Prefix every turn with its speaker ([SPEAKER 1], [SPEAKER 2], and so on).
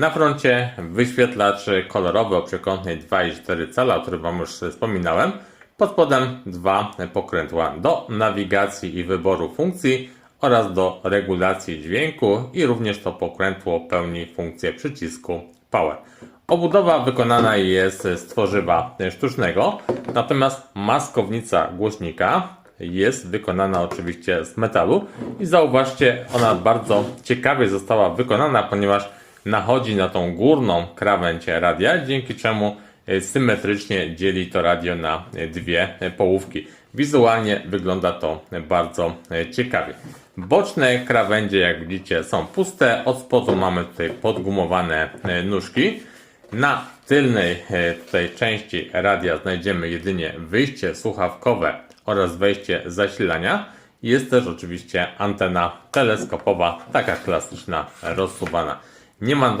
[SPEAKER 1] Na froncie wyświetlacz kolorowy o przekątnej 2,4 cala, o którym Wam już wspominałem. Pod spodem dwa pokrętła do nawigacji i wyboru funkcji oraz do regulacji dźwięku i również to pokrętło pełni funkcję przycisku Power. Obudowa wykonana jest z tworzywa sztucznego, natomiast maskownica głośnika jest wykonana oczywiście z metalu i zauważcie, ona bardzo ciekawie została wykonana, ponieważ nachodzi na tą górną krawędź radia, dzięki czemu e, symetrycznie dzieli to radio na e, dwie e, połówki. Wizualnie wygląda to bardzo ciekawie. Boczne krawędzie, jak widzicie, są puste. Od spodu mamy tutaj podgumowane nóżki. Na tylnej tutaj części radia znajdziemy jedynie wyjście słuchawkowe oraz wejście zasilania. Jest też oczywiście antena teleskopowa, taka klasyczna, rozsuwana. niemand